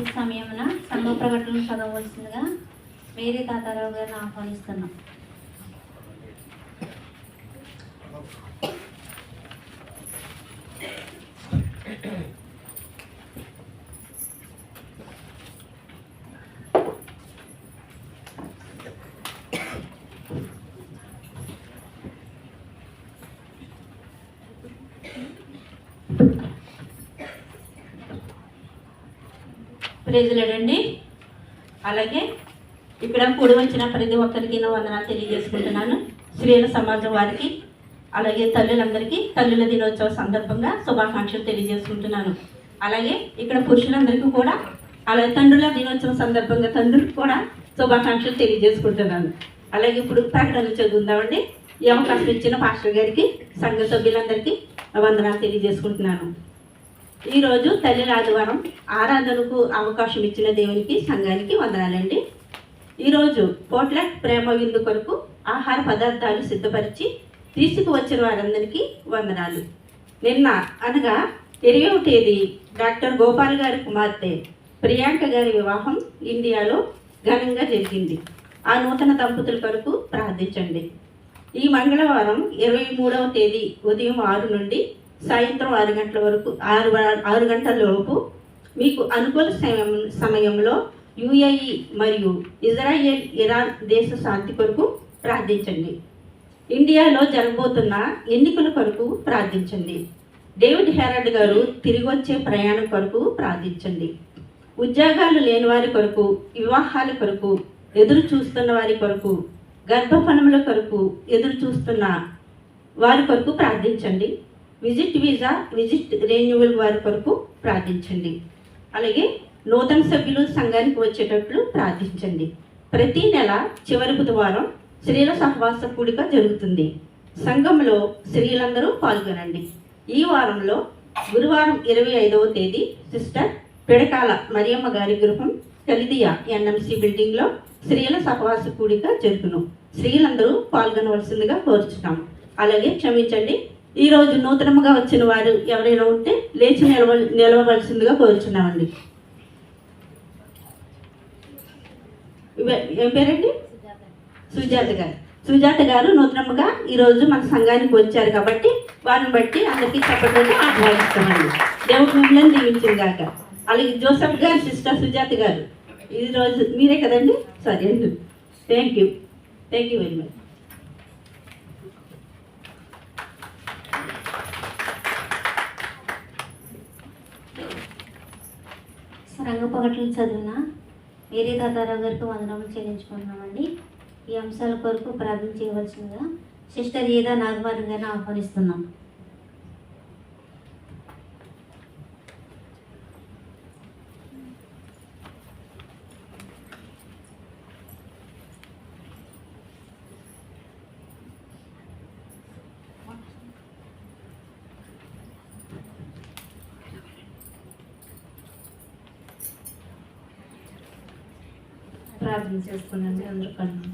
ఈ సమయమున సంఘ ప్రకటనలు చదవవలసిందిగా మేరీ తాతారావు గారిని ఆహ్వానిస్తున్నాం. ప్రేజులేడండి అలాగే ఇక్కడ కూడి వచ్చిన ప్రతి ఒక్కరికి వందనాలు తెలియజేసుకుంటున్నాను. స్త్రీల సమాజం వారికి అలాగే తల్లులందరికీ తల్లుల దినోత్సవ సందర్భంగా శుభాకాంక్షలు తెలియజేసుకుంటున్నాను. అలాగే ఇక్కడ పురుషులందరికీ కూడా అలాగే తండ్రుల దినోత్సవం సందర్భంగా తండ్రులకు కూడా శుభాకాంక్షలు తెలియజేసుకుంటున్నాను. అలాగే ఇప్పుడు ప్రకటనలు చదువుదామండి. ఈ అవకాశం ఇచ్చిన పాస్టర్ గారికి సంఘ సభ్యులందరికీ వందనాలు తెలియజేసుకుంటున్నాను. ఈరోజు తల్లి ఆదివారం ఆరాధనకు అవకాశం ఇచ్చిన దేవునికి సంఘానికి వందనాలండి. ఈరోజు పోట్లక్ ప్రేమ విందు కొరకు ఆహార పదార్థాలు సిద్ధపరిచి తీసుకువచ్చిన వారందరికీ వందనాలు. నిన్న అనగా ఇరవై తేదీ డాక్టర్ గోపాల్ గారి కుమార్తె ప్రియాంక గారి వివాహం ఇండియాలో ఘనంగా జరిగింది. ఆ నూతన దంపతుల కొరకు ప్రార్థించండి. ఈ మంగళవారం ఇరవై మూడవ తేదీ ఉదయం ఆరు నుండి సాయంత్రం ఆరు గంటల వరకు ఆరు ఆరు గంటల లోపు మీకు అనుకూల సమయం సమయంలో యుఏఈ మరియు ఇజ్రాయెల్ ఇరాన్ దేశ శాంతి కొరకు ప్రార్థించండి. ఇండియాలో జరగబోతున్న ఎన్నికల కొరకు ప్రార్థించండి. డేవిడ్ హెరాల్డ్ గారు తిరిగి వచ్చే ప్రయాణం కొరకు ప్రార్థించండి. ఉద్యోగాలు లేని వారి కొరకు వివాహాల కొరకు ఎదురు చూస్తున్న వారి కొరకు గర్భఫలముల కొరకు ఎదురు చూస్తున్న వారి కొరకు ప్రార్థించండి. విజిట్ వీసా విజిట్ రెన్యువల్ వారి కొరకు ప్రార్థించండి. అలాగే నూతన సభ్యులు సంఘానికి వచ్చేటట్లు ప్రార్థించండి. ప్రతి నెల చివరి బుధవారం స్త్రీల సహవాస కూడిక జరుగుతుంది. సంఘంలో స్త్రీలందరూ పాల్గొనండి. ఈ వారంలో గురువారం ఇరవై ఐదవ తేదీ సిస్టర్ పిడకాల మరియమ్మ గారి గృహం కలిదియా ఎన్ఎంసి బిల్డింగ్లో స్త్రీల సహవాస కూడిక జరుగును. స్త్రీలందరూ పాల్గొనవలసిందిగా కోరుచున్నాం. అలాగే క్షమించండి ఈరోజు నూతనముగా నూతనంగా వచ్చిన వారు ఎవరైనా ఉంటే లేచి నిలవ నిలవవలసిందిగా కోరుచున్నామండి. ఏం పేరండి? సుజాత గారు. సుజాత గారు నూతనముగా ఈరోజు మన సంఘానికి వచ్చారు కాబట్టి వారిని బట్టి అందరికీ చెప్పడానికి ఆహ్వానిస్తామండి దేవుడు మిమ్మల్ని దీవించింది కాక అలాగే జోసఫ్ గారు సిస్టర్ సుజాత గారు. ఈరోజు మీరే కదండి? సరే అండి thank you thank you very much రంగపగట్లు చదివిన? మేరీ తాతారావు గారికి వందనములు చెల్లించుకుంటున్నామండి. ఈ అంశాల కొరకు ప్రార్థన చేయవలసిందిగా సిస్టర్ ఈదా నాగమారి గారిని ఆహ్వానిస్తున్నాం. ప్రార్థన చేసుకున్నాండి అందరూ కళ్ళు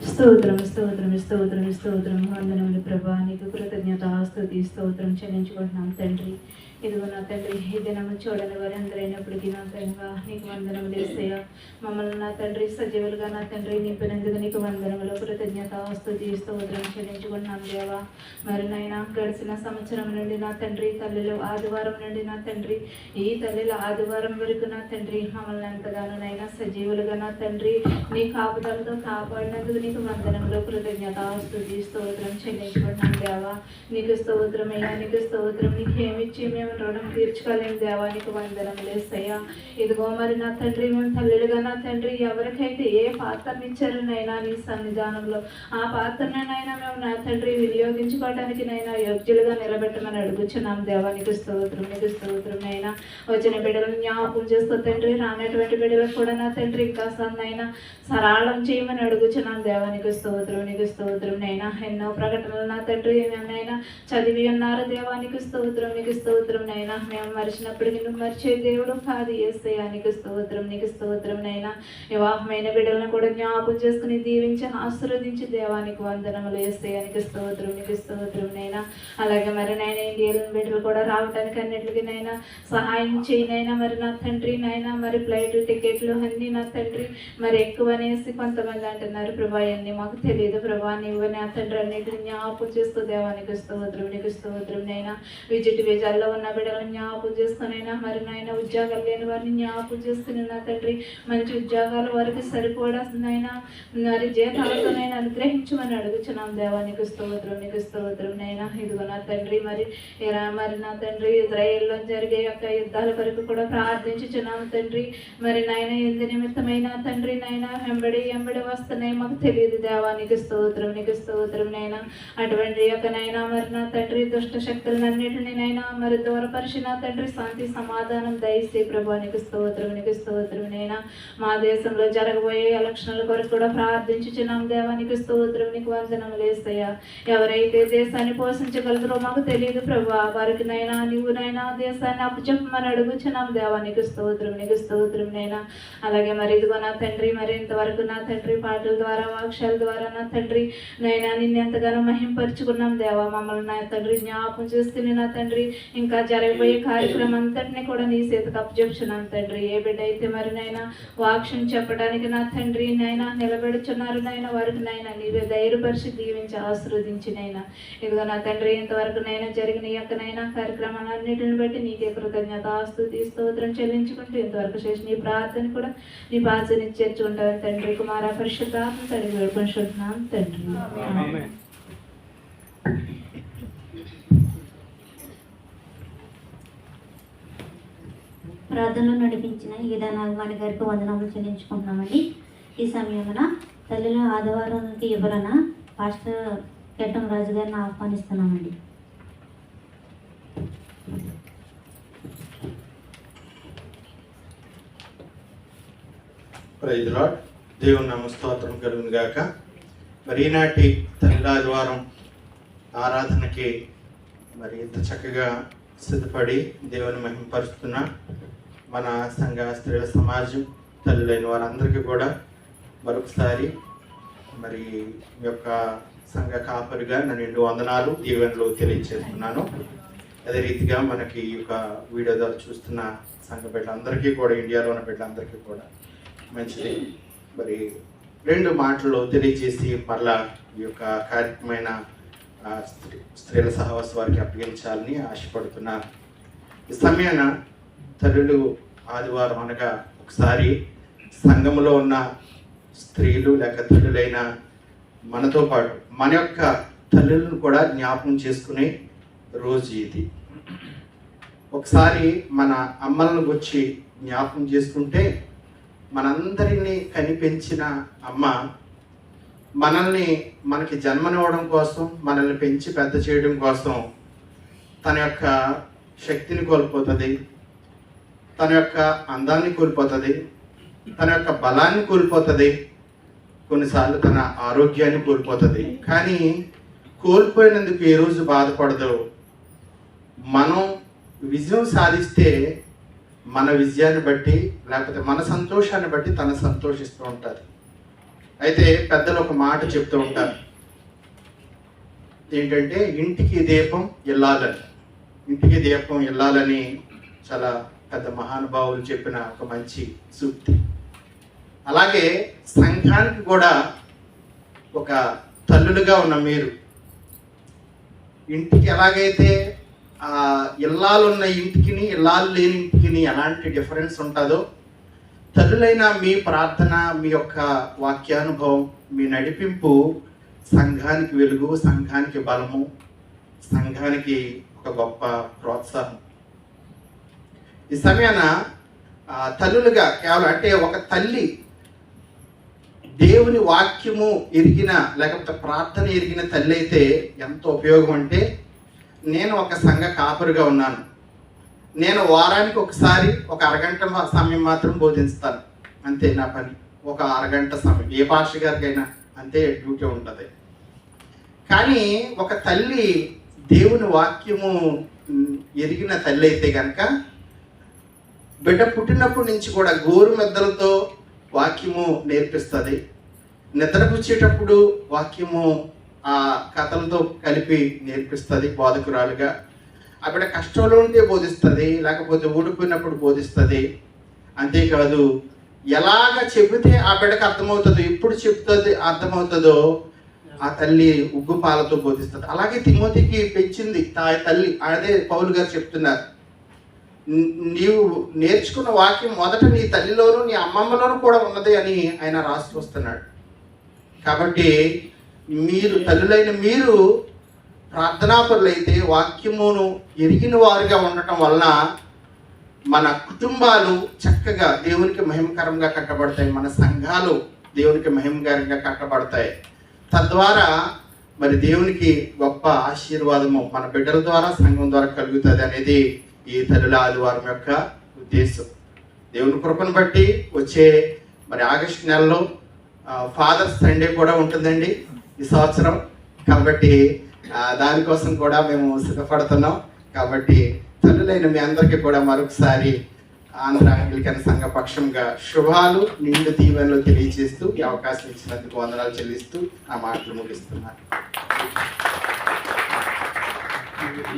స్తోత్రం స్తోత్రం స్తోత్రం స్తోత్రం. వందనములు ప్రభా నీకు కృతజ్ఞత స్తుతి స్తోత్రం చెల్లించుకుంటున్నాం తండ్రి. ఇదిగో నా తండ్రి ఈ దినము చూడని వారు అందరైనప్పటికీ నా తండ్రి నీకు వందనం వేస్తాయా మమ్మల్ని నా తండ్రి సజీవులుగా నా తండ్రి నింపినందుకు నీకు వందనములు కృతజ్ఞత స్తుతి ఉదయం చెల్లించుకుంటున్నాం దేవా. మరి నాయన గడిచిన సంవత్సరం నుండి నా తండ్రి తల్లిలో ఆదివారం నుండి నా తండ్రి ఈ తల్లిలో ఆదివారం వరకు నా తండ్రి మమ్మల్ని ఎంతగానో నైనా సజీవులుగా నా తండ్రి నీ కాపుదలతో కాపాడినందుకు నీకు వందనంలో కృతజ్ఞత స్తుతి ఉదయం చెల్లించుకుంటున్నాం దేవా నీకు స్తోత్రమయ్యా నీకు స్తోత్రం నీకు ఏమిచ్చి మేము రుణం తీర్చుకోలేము దేవా నీకు వందనం లేసయ్యా. ఇదిగో మరి నా తండ్రి మేము తల్లులుగా నా తండ్రి ఎవరికైతే ఏ పాత్రని ఇచ్చారు నైనా నీ సన్నిధానంలో ఆ పాత్రనైనా మేము నా తండ్రి వినియోగించుకోవడానికి నైనా యోగ్యులుగా నిలబెట్టమని అడుగుచున్నాం దేవా నీకు స్తోత్రం నీకు స్తోత్రం నైనా. వచ్చిన బిడ్డలను జ్ఞాపకం చేస్తూ తండ్రి రానటువంటి బిడ్డలకు కూడా నా తండ్రి ఇంకా సన్నైనా సరళం చేయమని అడుగుచున్నాం దేవా నీకు స్తోత్రం నీకు స్తోత్రం నైనా. ఎన్నో ప్రకటనలు నా తండ్రి నైనా. చదివి ఉన్నారు దేవానికి స్తోత్రం నీకు స్తోత్రం నైనా. మేము మరిచినప్పుడు నిన్ను మరిచే దేవుడు కాదు ఏసయ్యా నీకు స్తోత్రం నీకు స్తోత్రం నైనా. వివాహమైన బిడ్డలను కూడా జ్ఞాపకం చేసుకుని దీవించి ఆశీర్వదించి దేవానికి వందనములు వేస్తాయి నీకు స్తోత్రం నీకు స్తోత్రం నైనా. అలాగే మరి నైనా ఇండియన్ బిడ్డలు కూడా రావడానికి అన్నిటికీ నైనా సహాయం చేయనైనా మరి నా తండ్రి నైనా మరి ఫ్లైట్ టికెట్లు అన్నీ నా తండ్రి. మరి ఎక్కువ అనేసి కొంతమంది అంటున్నారు ప్రభా అన్నీ మాకు తెలియదు. ప్రభా నీవు నా తండ్రి అన్నిటిని జ్ఞాపకం చేస్తూ దేవానికి స్తోత్రం నీకు స్తోత్రం నైనా విజిట్ విజయాల్లో ఉన్న బిడ్డలను జ్ఞాపకం చేసుకునైనా మరి నాయన ఉద్యోగాలు లేని వారిని జ్ఞాపకం చేసుకుని నా తండ్రి మంచి ఉద్యోగాల వరకు సరిపోడాయినా మరి జీతాలతోనైనా అనుగ్రహించమని అడుగుచున్నాం దేవానికి స్తోత్రం నీకు స్తోత్రం నైనా ఇదిగో నా తండ్రి మరి ఇలా మరి నా తండ్రి ఇజ్రాయేల్లో జరిగే యొక్క యుద్ధాల వరకు కూడా ప్రార్థించుచున్నాం తండ్రి. మరి నాయన ఎందు నిమిత్తమైన తండ్రి నాయన వెంబడి వెంబడి వస్తున్నాయి మాకు తెలియదు దేవానికి స్తోత్రం నీకు స్తోత్రం నైనా అటువంటి యొక్క నైనా మరి నా తండ్రి దుష్ట శక్తులన్నిటిని నైనా మరి దూరపరిచి నా తండ్రి శాంతి సమాధానం దయసి ప్రభా నీకు స్తోత్రం నీకు స్తోత్రం నైనా మా దేశంలో జరగబోయే ఎలక్షన్ల కొరకు కూడా ప్రార్థించుచున్నాం దేవా నీకు స్తోత్రం నీకు వందనములు వేస్తాయా ఎవరైతే దేశాన్ని పోషించగలరో మాకు తెలియదు ప్రభా వారికి నైనా నీవు నైనా దేశాన్ని అప్పచెప్పమని అడుగుచున్నాం దేవా నీకు స్తోత్రం నీకు స్తోత్రం నైనా అలాగే మరి ఇదిగో నా తండ్రి మరి ఇంతవరకు నా తండ్రి పాటల ద్వారా వాక్షాల ద్వారా నా తండ్రి నైనా నిన్ను ఎంతగానో మహింపరుచుకున్నాం దేవా మమ్మల్ని నా తండ్రి జ్ఞాపకం చేసుకుని నా తండ్రి. ఇంకా జరగబోయే కార్యక్రమం అంతటిని కూడా నీ చేతికి అప్పచెప్పుచున్నాను తండ్రి. ఏ బిడ్డ అయితే మరి నైనా వాక్యం చెప్పడానికి నా తండ్రి నైనా నిలబెడుచున్నారు నాయన వారికి నైనా నీవే ధైర్యపరిచి దీవించి ఆశీర్వదించి నాయన. ఇదిగో నా తండ్రి ఇంతవరకు నైనా జరిగిన ఈ యొక్క నైనా కార్యక్రమాలన్నిటిని బట్టి నీకే కృతజ్ఞత ఆస్తుతి స్తోత్రం చెల్లించుకుంటూ ఇంతవరకు చేసిన ఈ ప్రార్థన కూడా నీ బాధ్యత చేర్చుకుంటాను తండ్రి. కుమార పరిశుద్ధాత్మ తండ్రి వేడుకుంటున్నాం తండ్రి. ప్రార్థనలో నడిపించిన ఈ నాగవాణి గారికి వందనములు చెల్లించుకుంటున్నామండి. ఈ సమయమున తల్లిల ఆదివారానికి ఎవరన పాస్టర్ కేటం రాజు గారిని ఆహ్వానిస్తున్నామండి. దేవుని నమస్తోత్రం కలుగును గాక. మరి ఈనాటి తల్లాదివారం ఆరాధనకి మరి ఇంత చక్కగా సిద్ధపడి దేవుని మహిమపరుస్తున్న మన సంఘ స్త్రీల సమాజం తల్లులైన వారందరికీ కూడా మరొకసారి మరి మీ యొక్క సంఘ కాపరిగా నా రెండు వందనాలు దీవెనలు తెలియజేస్తున్నాను అదే రీతిగా మనకి ఈ యొక్క వీడియో ద్వారా చూస్తున్న సంఘ బిడ్డలందరికీ కూడా ఇండియాలో ఉన్న బిడ్డలందరికీ కూడా మంచిది. మరి రెండు మాటలు తెలియజేసి మరలా ఈ యొక్క కార్యక్రమమైన స్త్రీ స్త్రీల సహవాస వారికి అప్పగించాలని ఆశపడుతున్నారు ఈ సమయాన తల్లులు ఆదివారం అనగా ఒకసారి సంఘములో ఉన్న స్త్రీలు లేక తల్లులైన మనతో పాటు మన యొక్క తల్లులను కూడా జ్ఞాపకం చేసుకునే రోజు ఇది. ఒకసారి మన అమ్మలను గురించి జ్ఞాపకం చేసుకుంటే మనందరినీ కనిపించిన అమ్మ మనల్ని మనకి జన్మనివ్వడం కోసం మనల్ని పెంచి పెద్ద చేయడం కోసం తన యొక్క శక్తిని కోల్పోతుంది తన యొక్క అందాన్ని కోల్పోతుంది తన యొక్క బలాన్ని కోల్పోతుంది కొన్నిసార్లు తన ఆరోగ్యాన్ని కోల్పోతుంది. కానీ కోల్పోయినందుకు ఏ రోజు బాధపడదు. మనం విజయం సాధిస్తే మన విజయాన్ని బట్టి లేకపోతే మన సంతోషాన్ని బట్టి తన సంతోషిస్తూ ఉంటుంది. అయితే పెద్దలు ఒక మాట చెప్తూ ఉంటారు. ఏంటంటే ఇంటికి దీపం ఇల్లాలని ఇంటికి దీపం ఇల్లాలని చాలా పెద్ద మహానుభావులు చెప్పిన ఒక మంచి సూక్తి. అలాగే సంఘానికి కూడా ఒక తల్లులుగా ఉన్న మీరు ఇంటికి ఎలాగైతే ఇల్లాలున్న ఇల్లాలు ఉన్న ఇంటికిని ఇల్లాలు లేని ఇంటికిని ఎలాంటి డిఫరెన్స్ ఉంటుందో తల్లులైన మీ ప్రార్థన మీ యొక్క వాక్యానుభవం మీ నడిపింపు సంఘానికి వెలుగు సంఘానికి బలము సంఘానికి ఒక గొప్ప ప్రోత్సాహం. ఈ సమయాన తల్లులుగా కేవలం అంటే ఒక తల్లి దేవుని వాక్యము ఎరిగిన లేకపోతే ప్రార్థన ఎరిగిన తల్లి అయితే ఎంత ఉపయోగం అంటే నేను ఒక సంఘ కాపరిగా ఉన్నాను. నేను వారానికి ఒకసారి ఒక అరగంట మా- సమయం మాత్రం బోధిస్తాను అంతే నా పని. ఒక అరగంట సమయం. ఏ భాష గారికైనా అంతే డ్యూటీ ఉంటుంది. కానీ ఒక తల్లి దేవుని వాక్యము ఎరిగిన తల్లి అయితే కనుక బిడ్డ పుట్టినప్పటి నుంచి కూడా గోరు మెద్దలతో వాక్యము నేర్పిస్తుంది. నిద్రపుచ్చేటప్పుడు వాక్యము ఆ కథలతో కలిపి నేర్పిస్తుంది బోధకురాలుగా. ఆ బిడ్డ కష్టంలో ఉంటే బోధిస్తుంది లేకపోతే ఊడిపోయినప్పుడు బోధిస్తుంది. అంతేకాదు ఎలాగ చెబితే ఆ బిడ్డకు అర్థమవుతుందో ఎప్పుడు చెప్తుంది అర్థమవుతుందో ఆ తల్లి ఉగ్గు పాలతో బోధిస్తుంది. అలాగే తిమోతికి పెంచింది తా తల్లి అదే పౌలు గారు చెప్తున్నారు. నీవు నేర్చుకున్న వాక్యం మొదట నీ తల్లిలోను నీ అమ్మమ్మలోనూ కూడా ఉన్నది అని ఆయన రాసి వస్తున్నాడు. కాబట్టి మీరు తల్లులైన మీరు ప్రార్థనాపరులైతే వాక్యమును ఎరిగిన వారుగా ఉండటం వలన మన కుటుంబాలు చక్కగా దేవునికి మహిమకరంగా కట్టబడతాయి. మన సంఘాలు దేవునికి మహిమకరంగా కట్టబడతాయి. తద్వారా మరి దేవునికి గొప్ప ఆశీర్వాదము మన బిడ్డల ద్వారా సంఘం ద్వారా కలుగుతుంది అనేది ఈ తల్లుల ఆదివారం యొక్క ఉద్దేశం. దేవుని కృపను బట్టి వచ్చే మరి ఆగస్టు నెలలో ఫాదర్స్ సండే కూడా ఉంటుందండి ఈ సంవత్సరం. కాబట్టి దానికోసం కూడా మేము సిద్ధపడుతున్నాం. కాబట్టి తల్లులైన మీ అందరికీ కూడా మరొకసారి ఆంధ్ర అంగ్లికన్ సంఘ పక్షంగా శుభాలు నిండు దీవెనలు తెలియజేస్తూ ఈ అవకాశం ఇచ్చినందుకు వందనాలు చెల్లిస్తూ ఆ మాటలు ముగిస్తున్నాను.